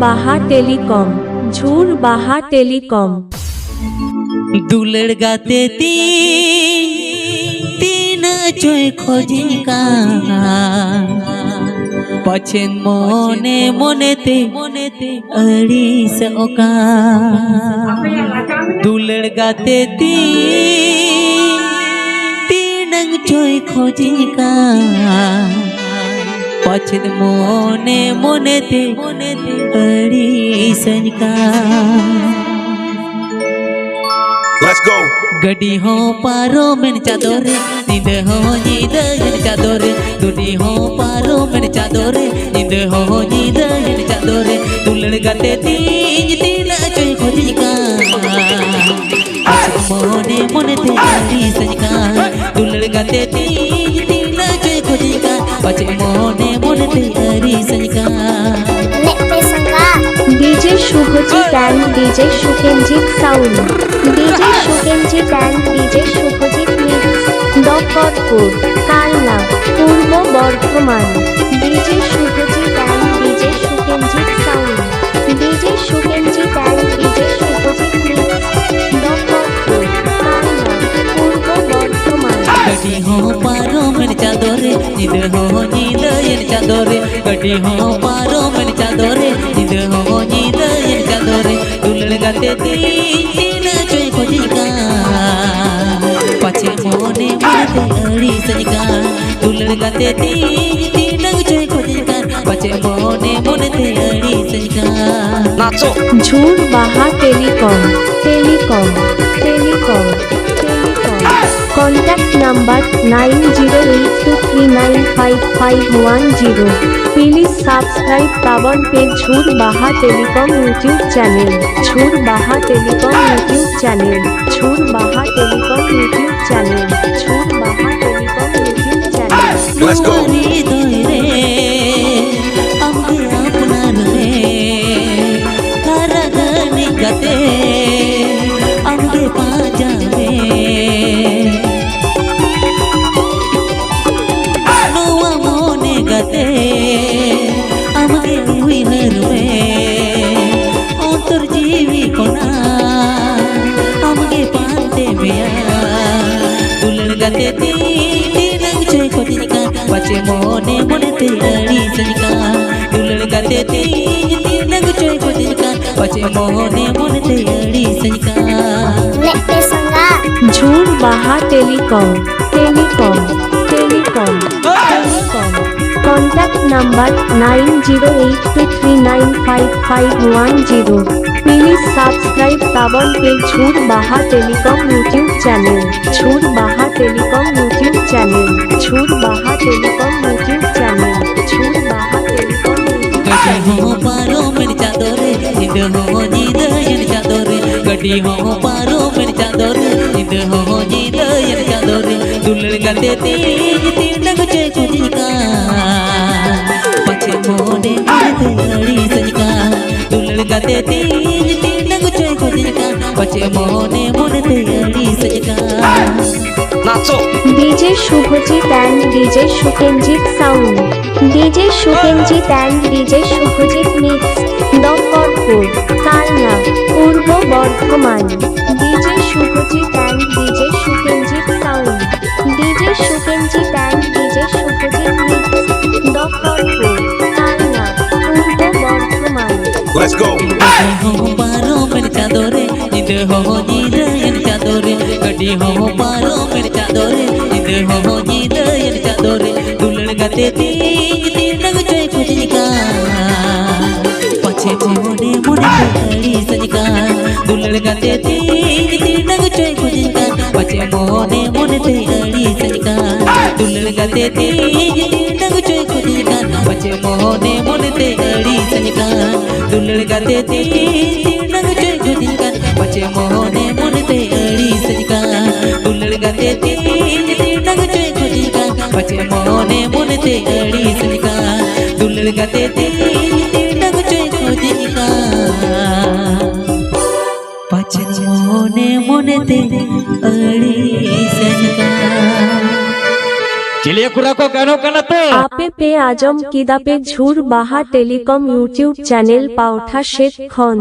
বাহা telecom, ঝুর বাহা telecom. দুলের গাতে তিন চৈ খোঁজি পাছে মনে মনেতে মনেতে অরিস ওকা দুলের গাতে তিন চৈ খোঁজি কা चोय खोजिन का पछेन मोने मोनेते मोनेते अड़ीस का Let's go. गड्डी हो पारो मेन चादोरे नींद हो नींद इन चादोरे दुनी हो पारो मेन चादोरे नींद हो नींद इन चादोरे दुलड़ गाते तीज तीन चोय खोजी का मोने मोने ते आरी सजका दुलड़ गाते तीज तीन Sukenjit sound DJ Sukenjit and DJ Shubhajit mix Dafarpur Kalna, Purba Bardhaman, DJ Shubhajit and DJ Sukenjit sound DJ Sukenjit and DJ Shubhajit mix Dafarpur Kalna, Purba Bardhaman. কটি হো পারমের চাদরে নিদ হো নিদয়ের চাদরে। কটি হো পারমের চাদরে নিদ হো নিদয়ের চাদরে। গল্পে দিন চোখ দিকা পাছে মনে মনে আড়ি সজকা দুলর গাতে দিন চোখ দিকা পাছে মনে মনে আড়ি সজকা নাচো Jhur Baha telecom telecom telecom contact number nine zero eight two three nine five five one zero please subscribe Pavan pay Jhur Baha telecom YouTube channel Jhur Baha telecom YouTube channel Jhur Baha telecom YouTube channel Jhur Baha telecom YouTube channel মনে মনেতে দাঁড়ি সজকা। দুলন কাতে তিন তিন নগ চই কোজকা পাছে মনে মনেতে দাঁড়ি সজকা। লেতে সঙ্গা Jhur Baha telecom telecom telecom. Telecom contact number nine zero eight two three nine five five one zero. Please subscribe Cubbon pay Jhur Baha telecom YouTube channel. Jhur Baha telecom YouTube YouTube channel Jhur Baha telecom YouTube channel Jhur Baha telecom পারো মের চাদরে নিদ হো জিদয়ের চাদরে। গটি হো পারো মের চাদরে নিদ হো জিদয়ের চাদরে। দুলর গাতে তিন তিন লাগছে কুজিকা পাছে মোনে আতে নাচো। DJ Shubhajit and DJ Sukenjit sound DJ Sukenjit and DJ Shubhajit mix Dafarpur Kalna Purba Bardhaman. DJ Shubhajit and DJ Sukenjit sound DJ Sukenjit and DJ Shubhajit mix Dafarpur Kalna Purba Bardhaman. Let's go! Hey! ho ho ni re en ka dore kadi ho ho paro mer ka dore রাখতে হব হৃদয়ের চাদরে দুলের গাতে দিক দিন জয় কুচিকা পাছে মনে মনে কালি সজিকা দুলের গাতে দিক দিন জয় কুচিকা পাছে মনে মনে কালি সজিকা দুলের গাতে দিক দিন জয় কুচিকা পাছে মনে মনে কালি সজিকা দুলের গাতে দিক দিন জয় কুচিকা পাছে মনে पछे मोने मोने तेरी सजका दुलड़ गते तीन तीन डग चोय खुजिका पछे मोने मोने ते अड़ी सजका चिलिए खुरा को कहनो कहना तो আপে পে আজম কিদাপে ঝুর বাহা টেলিকম ইউটিউব চ্যানেল পাওঠা শেখ খন